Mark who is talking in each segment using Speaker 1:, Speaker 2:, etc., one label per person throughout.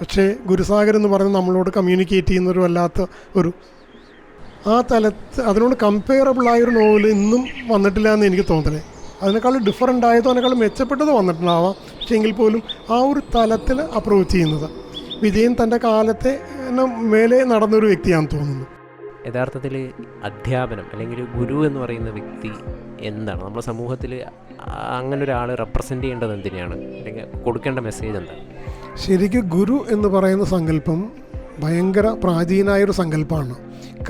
Speaker 1: പക്ഷേ ഗുരുസാഗർ എന്ന് പറയുന്നത് നമ്മളോട് കമ്മ്യൂണിക്കേറ്റ് ചെയ്യുന്നൊരു വല്ലാത്ത ഒരു ആ തലത്ത് അതിനോട് കമ്പയറബിൾ ആയൊരു നോവൽ ഇന്നും വന്നിട്ടില്ല എന്ന് എനിക്ക് തോന്നുന്നത് അതിനേക്കാൾ ഡിഫറന്റ് ആയതോ അതിനേക്കാൾ മെച്ചപ്പെട്ടത് വന്നിട്ടുണ്ടാവാം. പക്ഷേ എങ്കിൽ പോലും ആ ഒരു തലത്തിൽ അപ്രോച്ച് ചെയ്യുന്നത് വിജയൻ തന്റെ കാലത്തെ മേലെ നടന്നൊരു വ്യക്തിയാണെന്ന് തോന്നുന്നു.
Speaker 2: യഥാർത്ഥത്തിൽ അധ്യാപനം അല്ലെങ്കിൽ ഗുരു എന്ന് പറയുന്ന വ്യക്തി എന്താണ്? നമ്മുടെ സമൂഹത്തിൽ അങ്ങനെ ഒരാൾ റെപ്രസെന്റ് ചെയ്യേണ്ടത് എന്തിനാണ് അല്ലെങ്കിൽ കൊടുക്കേണ്ട മെസ്സേജ് എന്താണ്?
Speaker 1: ശരിക്കും ഗുരു എന്ന് പറയുന്ന സങ്കല്പം ഭയങ്കര പ്രാചീനായൊരു സങ്കല്പമാണ്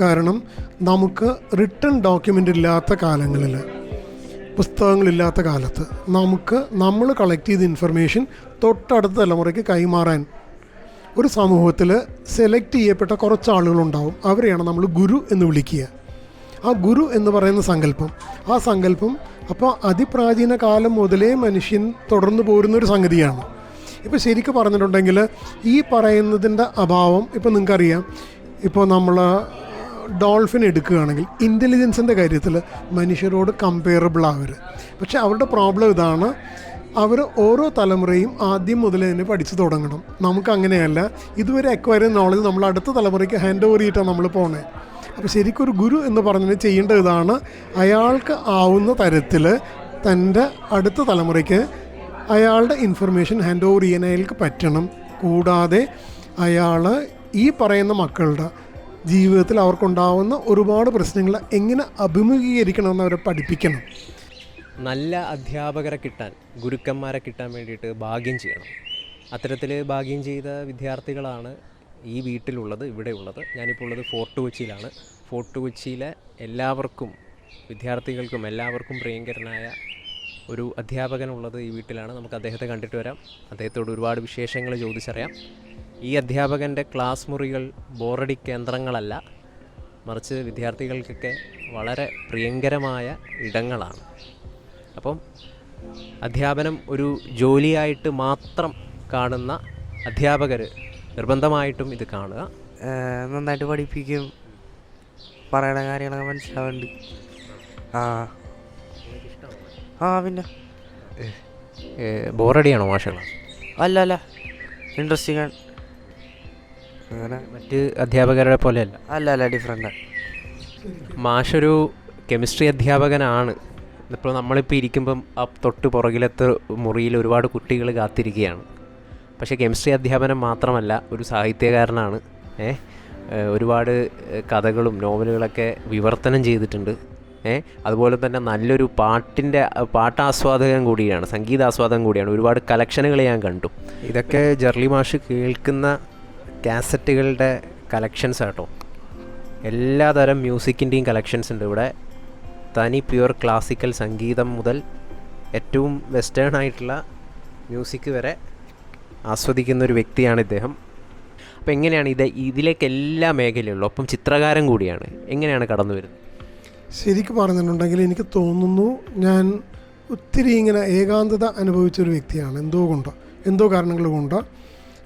Speaker 1: കാരണം നമുക്ക് റിട്ടേൺ ഡോക്യുമെന്റ് ഇല്ലാത്ത കാലങ്ങളിൽ പുസ്തകങ്ങളില്ലാത്ത കാലത്ത് നമുക്ക് നമ്മൾ കളക്ട് ചെയ്ത ഇൻഫർമേഷൻ തൊട്ടടുത്ത തലമുറയ്ക്ക് കൈമാറാൻ ഒരു സമൂഹത്തിൽ സെലക്ട് ചെയ്യപ്പെട്ട കുറച്ച് ആളുകളുണ്ടാവും. അവരെയാണ് നമ്മൾ ഗുരു എന്ന് വിളിക്കുക. ആ ഗുരു എന്ന് പറയുന്ന സങ്കല്പം ആ സങ്കല്പം അപ്പോൾ അതിപ്രാചീന കാലം മുതലേ മനുഷ്യൻ തുടർന്നു പോരുന്നൊരു സംഗതിയാണ്. ഇപ്പോൾ ശരിക്കും പറഞ്ഞിട്ടുണ്ടെങ്കിൽ ഈ പറയുന്നതിന്റെ അഭാവം ഇപ്പോൾ നിങ്ങൾക്കറിയാം. ഇപ്പോൾ നമ്മൾ ഡോൾഫിൻ എടുക്കുകയാണെങ്കിൽ ഇന്റലിജൻസിന്റെ കാര്യത്തിൽ മനുഷ്യരോട് കമ്പയറബിൾ ആവർ പക്ഷെ അവരുടെ പ്രോബ്ലം ഇതാണ് അവർ ഓരോ തലമുറയും ആദ്യം മുതൽ തന്നെ പഠിച്ചു തുടങ്ങണം. നമുക്ക് അങ്ങനെയല്ല ഇതുവരെ അക്വയർ നോളജ് നമ്മൾ അടുത്ത തലമുറയ്ക്ക് ഹാൻഡ് ഓവർ ചെയ്തിട്ടാണ് നമ്മൾ പോണേ. അപ്പോൾ ശരിക്കും ഒരു ഗുരു എന്ന് പറഞ്ഞാൽ ചെയ്യേണ്ട ഇതാണ് അയാൾക്ക് ആവുന്ന തരത്തിൽ തന്റെ അടുത്ത തലമുറയ്ക്ക് അയാളുടെ ഇൻഫർമേഷൻ ഹാൻഡ് ഓവർ ചെയ്യാൻ അയാൾക്ക് പറ്റണം. കൂടാതെ അയാൾ ഈ പറയുന്ന മക്കളുടെ ജീവിതത്തിൽ അവർക്കുണ്ടാവുന്ന ഒരുപാട് പ്രശ്നങ്ങൾ എങ്ങനെ അഭിമുഖീകരിക്കണമെന്ന് അവരെ പഠിപ്പിക്കണം.
Speaker 2: നല്ല അധ്യാപകരെ കിട്ടാൻ ഗുരുക്കന്മാരെ കിട്ടാൻ വേണ്ടിയിട്ട് ഭാഗ്യം ചെയ്യണം. അത്തരത്തിൽ ഭാഗ്യം ചെയ്ത വിദ്യാർത്ഥികളാണ് ഈ വീട്ടിലുള്ളത് ഇവിടെ ഉള്ളത് ഞാനിപ്പോൾ ഉള്ളത് ഫോർട്ട് കൊച്ചിയിലാണ്. ഫോർട്ട് കൊച്ചിയിലെ എല്ലാവർക്കും വിദ്യാർത്ഥികൾക്കും എല്ലാവർക്കും പ്രിയങ്കരനായ ഒരു അധ്യാപകനുള്ളത് ഈ വീട്ടിലാണ്. നമുക്ക് അദ്ദേഹത്തെ കണ്ടിട്ട് വരാം. അദ്ദേഹത്തോട് ഒരുപാട് വിശേഷങ്ങൾ ചോദിച്ചറിയാം. ഈ അധ്യാപകന്റെ ക്ലാസ് മുറികൾ ബോറടി കേന്ദ്രങ്ങളല്ല മറിച്ച് വിദ്യാർത്ഥികൾക്കൊക്കെ വളരെ പ്രിയങ്കരമായ ഇടങ്ങളാണ്. അപ്പം അധ്യാപനം ഒരു ജോലിയായിട്ട് മാത്രം കാണുന്ന അധ്യാപകർ നിർബന്ധമായിട്ടും ഇത് കാണുക.
Speaker 3: നന്നായിട്ട് പഠിപ്പിക്കും. പറയണ കാര്യങ്ങളൊക്കെ മനസ്സിലാവുന്നുണ്ട്. ആ. ആ പിന്നെ.
Speaker 2: ബോറടിയാണോ മാഷ? ക്ലാസ്
Speaker 3: അല്ല അല്ല. ഇൻട്രസ്റ്റിംഗ് ആണ്. അങ്ങനെ
Speaker 2: മറ്റ് അധ്യാപകരുടെ പോലെയല്ല.
Speaker 3: അല്ല അല്ല ഡിഫറെന്റ്
Speaker 2: മാഷൊരു കെമിസ്ട്രി അധ്യാപകനാണ്. ഇപ്പോൾ നമ്മളിപ്പോൾ ഇരിക്കുമ്പം ആ തൊട്ട് പുറകിലത്തെ മുറിയിൽ ഒരുപാട് കുട്ടികൾ കാത്തിരിക്കുകയാണ്. പക്ഷേ കെമിസ്ട്രി അധ്യാപനം മാത്രമല്ല ഒരു സാഹിത്യകാരനാണ്. ഏ ഏഹ് ഒരുപാട് കഥകളും നോവലുകളൊക്കെ വിവർത്തനം ചെയ്തിട്ടുണ്ട്. അതുപോലെ തന്നെ നല്ലൊരു പാട്ടിന്റെ പാട്ടാസ്വാദകൻ കൂടിയാണ് സംഗീതാസ്വാദകൻ കൂടിയാണ്. ഒരുപാട് കളക്ഷനുകൾ ഞാൻ കണ്ടു. ഇതൊക്കെ ജെർലി മാഷ് കേൾക്കുന്ന കാസറ്റുകളുടെ കളക്ഷൻസ് ആട്ടോ. എല്ലാതരം മ്യൂസിക്കിന്റെയും കളക്ഷൻസ് ഉണ്ട് ഇവിടെ. തനി പ്യുവർ ക്ലാസിക്കൽ സംഗീതം മുതൽ ഏറ്റവും വെസ്റ്റേൺ ആയിട്ടുള്ള മ്യൂസിക് വരെ ആസ്വദിക്കുന്ന ഒരു വ്യക്തിയാണ് ഇദ്ദേഹം. അപ്പോൾ എങ്ങനെയാണ് ഇത്? ഇതിലേക്ക് എല്ലാ മേഖലയുള്ളൂ ഒപ്പം ചിത്രകാരൻ കൂടിയാണ്. എങ്ങനെയാണ് കടന്നു വരുന്നത്
Speaker 1: ശരിക്കും പറഞ്ഞിട്ടുണ്ടെങ്കിൽ എനിക്ക് തോന്നുന്നു ഞാൻ ഒത്തിരി ഇങ്ങനെ ഏകാന്തത അനുഭവിച്ചൊരു വ്യക്തിയാണ് എന്തോ കൊണ്ട് എന്തോ കാരണങ്ങൾ കൊണ്ട്.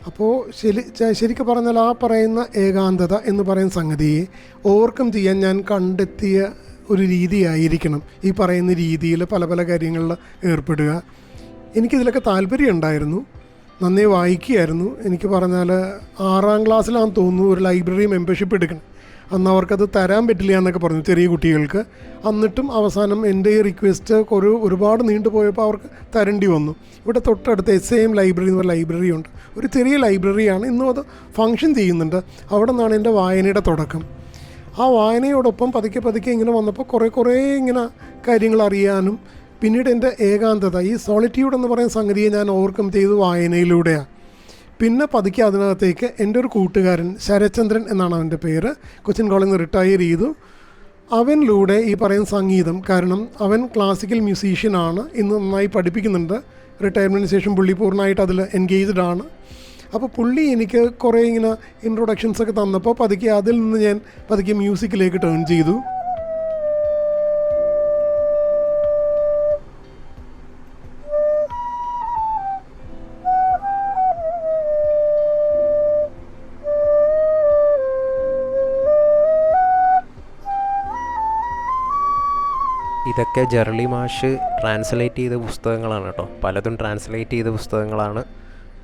Speaker 1: അപ്പോൾ ശരി ശരിക്ക് പറഞ്ഞാൽ ആ പറയുന്ന ഏകാന്തത എന്ന് പറയുന്ന സംഗതിയെ ഓവർകം ചെയ്യാൻ ഞാൻ കണ്ടെത്തിയ ഒരു രീതിയായിരിക്കണം ഈ പറയുന്ന രീതിയിൽ പല പല കാര്യങ്ങളിൽ ഏർപ്പെടുക. എനിക്കിതിലൊക്കെ താല്പര്യം ഉണ്ടായിരുന്നു. നന്നേ വായിക്കുകയായിരുന്നു. എനിക്ക് പറഞ്ഞാൽ ആറാം ക്ലാസ്സിലാണെന്ന് തോന്നുന്നു ഒരു ലൈബ്രറി മെമ്പർഷിപ്പ് എടുക്കണം. അന്ന് അവർക്കത് തരാൻ പറ്റില്ല എന്നൊക്കെ പറഞ്ഞു ചെറിയ കുട്ടികൾക്ക്. എന്നിട്ടും അവസാനം എന്റെ ഈ റിക്വസ്റ്റ് ഒരു ഒരുപാട് നീണ്ടുപോയപ്പോൾ അവർക്ക് തരേണ്ടി വന്നു. ഇവിടെ തൊട്ടടുത്ത് എസ് എ എം ലൈബ്രറി എന്ന് പറഞ്ഞ ലൈബ്രറി ഉണ്ട്. ഒരു ചെറിയ ലൈബ്രറിയാണ് ഇന്നും അത് ഫങ്ഷൻ ചെയ്യുന്നുണ്ട്. അവിടെ നിന്നാണ് എന്റെ വായനയുടെ തുടക്കം. ആ വായനയോടൊപ്പം പതുക്കെ പതുക്കെ ഇങ്ങനെ വന്നപ്പോൾ കുറേ കുറേ ഇങ്ങനെ കാര്യങ്ങൾ അറിയാനും പിന്നീട് എന്റെ ഏകാന്തത ഈ സോളിറ്റ്യൂഡ് എന്ന് പറയുന്ന സംഗതിയെ ഞാൻ ഓവർകം ചെയ്ത് വായനയിലൂടെയാണ്. പിന്നെ പതുക്കെ അതിനകത്തേക്ക് എന്റെ ഒരു കൂട്ടുകാരൻ ശരചന്ദ്രൻ എന്നാണ് അവന്റെ പേര്. കൊച്ചിൻ കോളേജിൽ നിന്ന് റിട്ടയർ ചെയ്തു. അവനിലൂടെ ഈ പറയുന്ന സംഗീതം കാരണം അവൻ ക്ലാസിക്കൽ മ്യൂസീഷ്യനാണ് ഇന്ന് നന്നായി പഠിപ്പിക്കുന്നുണ്ട്. റിട്ടയർമെന്റിന് ശേഷം പുള്ളി പൂർണമായിട്ട് അതിൽ എൻഗേജ്ഡ് ആണ്. അപ്പോൾ പുള്ളി എനിക്ക് കുറേ ഇങ്ങനെ ഇൻട്രൊഡക്ഷൻസ് ഒക്കെ തന്നപ്പോൾ പതുക്കെ അതിൽ നിന്ന് ഞാൻ പതുക്കെ മ്യൂസിക്കിലേക്ക് ടേൺ ചെയ്തു.
Speaker 2: ഇതൊക്കെ ജെർലി മാഷ് ട്രാൻസ്ലേറ്റ് ചെയ്ത പുസ്തകങ്ങളാണ് കേട്ടോ. പലതും ട്രാൻസ്ലേറ്റ് ചെയ്ത പുസ്തകങ്ങളാണ്.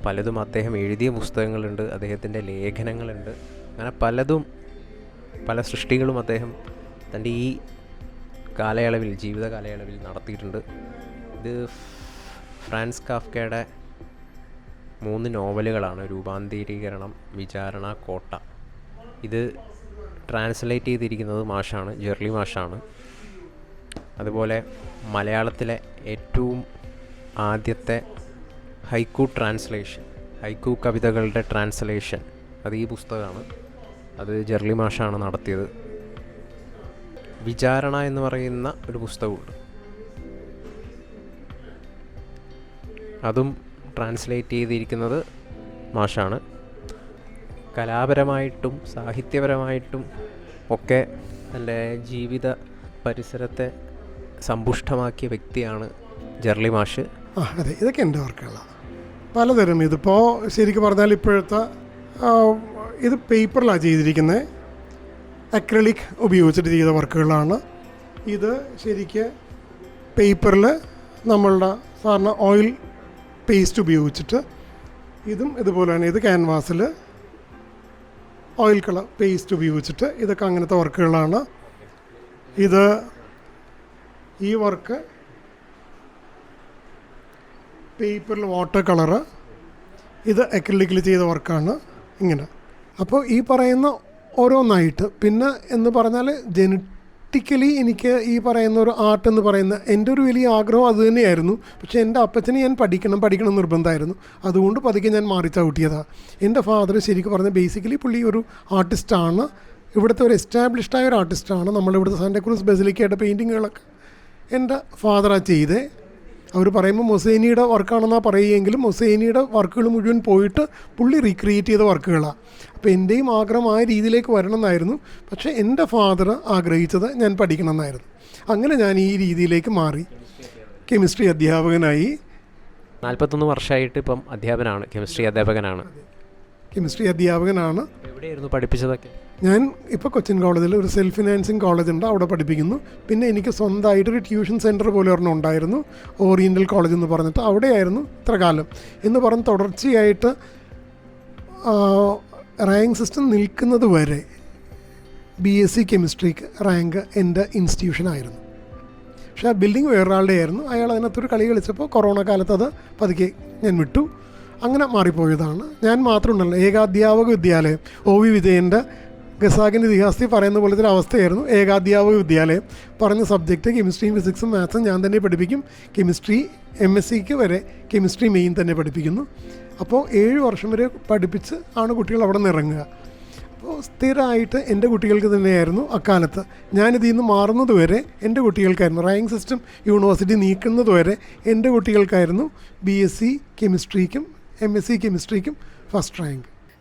Speaker 2: പലതും അദ്ദേഹം എഴുതിയ പുസ്തകങ്ങളുണ്ട്. അദ്ദേഹത്തിന്റെ ലേഖനങ്ങളുണ്ട്. അങ്ങനെ പലതും പല സൃഷ്ടികളും അദ്ദേഹം തന്റെ ഈ കാലയളവിൽ ജീവിത കാലയളവിൽ നടത്തിയിട്ടുണ്ട്. ഇത് ഫ്രാൻസ് കാഫ്കയുടെ മൂന്ന് നോവലുകളാണ്. രൂപാന്തരീകരണം വിചാരണ കോട്ട. ഇത് ട്രാൻസ്ലേറ്റ് ചെയ്തിരിക്കുന്നത് മാഷാണ് ജെർലി മാഷാണ്. അതുപോലെ മലയാളത്തിലെ ഏറ്റവും ആദ്യത്തെ ഹൈക്കു ട്രാൻസ്ലേഷൻ ഹൈക്കു കവിതകളുടെ ട്രാൻസ്ലേഷൻ. അത് ഈ പുസ്തകമാണ്. അത് ജെർലി മാഷാണ് നടത്തിയത്. വിചാരണ എന്ന് പറയുന്ന ഒരു പുസ്തകമുണ്ട്. അതും ട്രാൻസ്ലേറ്റ് ചെയ്തിരിക്കുന്നത് മാഷാണ്. കലാപരമായിട്ടും സാഹിത്യപരമായിട്ടും ഒക്കെ തന്റെ ജീവിത പരിസരത്തെ സമ്പുഷ്ടമാക്കിയ വ്യക്തിയാണ് ജെർലി മാഷ്.
Speaker 1: ആ അതെ ഇതൊക്കെ എന്റെ വർക്കുകളാണ് പലതരം ഇതിപ്പോൾ ശരിക്കും പറഞ്ഞാൽ ഇപ്പോഴത്തെ ഇത് പേപ്പറിലാണ് ചെയ്തിരിക്കുന്നത് അക്രലിക് ഉപയോഗിച്ചിട്ട് ചെയ്ത വർക്കുകളാണ്. ഇത് ശരിക്ക് പേപ്പറിൽ നമ്മളുടെ സാധാരണ ഓയിൽ പേസ്റ്റ് ഉപയോഗിച്ചിട്ട് ഇതും ഇതുപോലെ തന്നെ ഇത് ക്യാൻവാസിൽ ഓയിൽ കളർ പേസ്റ്റ് ഉപയോഗിച്ചിട്ട് ഇതൊക്കെ അങ്ങനത്തെ വർക്കുകളാണ്. ഇത് ഈ വർക്ക് പേപ്പറിൽ വാട്ടർ കളറ് ഇത് അക്രിലിക്കിൽ ചെയ്ത വർക്കാണ് ഇങ്ങനെ. അപ്പോൾ ഈ പറയുന്ന ഓരോന്നായിട്ട് പിന്നെ എന്ന് പറഞ്ഞാൽ ജനറ്റിക്കലി എനിക്ക് ഈ പറയുന്ന ഒരു ആർട്ട് എന്ന് പറയുന്ന എന്റെ ഒരു വലിയ ആഗ്രഹം അത് തന്നെയായിരുന്നു. പക്ഷേ എന്റെ അപ്പച്ചനെ ഞാൻ പഠിക്കണം പഠിക്കണം നിർബന്ധമായിരുന്നു. അതുകൊണ്ട് പതുക്കെ ഞാൻ മാറി ചവിട്ടിയതാണ് എന്റെ ഫാദർ ശരിക്കും പറഞ്ഞാൽ ബേസിക്കലി പുള്ളി ഒരു ആർട്ടിസ്റ്റാണ് ഇവിടുത്തെ ഒരു എസ്റ്റാബ്ലിഷ്ഡായ ഒരു ആർട്ടിസ്റ്റാണ് നമ്മളിവിടുത്തെ സാന്റക്രൂസ് ബസിലിക്കയുടെ പെയിന്റിങ്ങുകളൊക്കെ എന്റെ ഫാദറാണ് ചെയ്തേ. അവർ പറയുമ്പോൾ മൊസൈനിയുടെ വർക്കാണെന്നാണ് പറയുമെങ്കിലും മൊസൈനിയുടെ വർക്കുകൾ മുഴുവൻ പോയിട്ട് പുള്ളി റീക്രിയേറ്റ് ചെയ്ത വർക്കുകളാണ് അപ്പോൾ എന്റെയും ആഗ്രഹം ആ രീതിയിലേക്ക് വരണം എന്നായിരുന്നു പക്ഷേ എന്റെ ഫാദർ ആഗ്രഹിച്ചത് ഞാൻ പഠിക്കണം എന്നായിരുന്നു അങ്ങനെ ഞാൻ ഈ രീതിയിലേക്ക് മാറി. കെമിസ്ട്രി അധ്യാപകനായി.
Speaker 2: നാൽപ്പത്തൊന്ന് വർഷമായിട്ട് ഇപ്പം അധ്യാപനാണ് കെമിസ്ട്രി അധ്യാപകനാണ്.
Speaker 1: കെമിസ്ട്രി അധ്യാപകനാണ്.
Speaker 2: എവിടെയായിരുന്നു പഠിപ്പിച്ചതൊക്കെ?
Speaker 1: ഞാൻ ഇപ്പോൾ കൊച്ചിൻ കോളേജിൽ ഒരു സെൽഫ് ഫിനാൻസിങ് കോളേജ് ഉണ്ട് അവിടെ പഠിപ്പിക്കുന്നു. പിന്നെ എനിക്ക് സ്വന്തമായിട്ട് ഒരു ട്യൂഷൻ സെന്റർ പോലെ ഒരെണ്ണം ഉണ്ടായിരുന്നു ഓറിയന്റൽ കോളേജ് എന്ന് പറഞ്ഞിട്ട്. അവിടെയായിരുന്നു ഇത്ര കാലം. എന്ന് പറഞ്ഞ് തുടർച്ചയായിട്ട് റാങ്ക് സിസ്റ്റം നിൽക്കുന്നത് വരെ ബി എസ് സി കെമിസ്ട്രിക്ക് റാങ്ക് എന്റെ ഇൻസ്റ്റിറ്റ്യൂഷനായിരുന്നു പക്ഷേ ആ ബിൽഡിംഗ് വേറൊരാളുടെ ആയിരുന്നു. അയാൾ അതിനകത്തൊരു കളി കളിച്ചപ്പോൾ കൊറോണ കാലത്ത് അത് പതുക്കെ ഞാൻ വിട്ടു. അങ്ങനെ മാറിപ്പോയതാണ്. ഞാൻ മാത്രമുണ്ടല്ലോ ഏകാധ്യാപക വിദ്യാലയം. ഒ വി വിജയന്റെ ഗസാഖിന്റെ ഇതിഹാസത്തിൽ പറയുന്ന പോലത്തെ ഒരു അവസ്ഥയായിരുന്നു. ഏകാധ്യാപക വിദ്യാലയം. പറഞ്ഞ സബ്ജക്റ്റ് കെമിസ്ട്രിയും ഫിസിക്സും മാത്സും ഞാൻ തന്നെ പഠിപ്പിക്കും. കെമിസ്ട്രി എം എസ് സിക്ക് വരെ കെമിസ്ട്രി മെയിൻ തന്നെ പഠിപ്പിക്കുന്നു. അപ്പോൾ ഏഴ് വർഷം വരെ പഠിപ്പിച്ച് ആണ് കുട്ടികൾ അവിടെ നിന്ന് ഇറങ്ങുക. അപ്പോൾ സ്ഥിരമായിട്ട് എന്റെ കുട്ടികൾക്ക് തന്നെയായിരുന്നു അക്കാലത്ത്. ഞാനിതിൽ നിന്ന് മാറുന്നത് വരെ എന്റെ കുട്ടികൾക്കായിരുന്നു. റാങ്ക് സിസ്റ്റം യൂണിവേഴ്സിറ്റി നീക്കുന്നത് വരെ എന്റെ കുട്ടികൾക്കായിരുന്നു ബി എസ് സി കെമിസ്ട്രിക്കും എം എസ് സി കെമിസ്ട്രിക്കും ഫസ്റ്റ് റാങ്ക്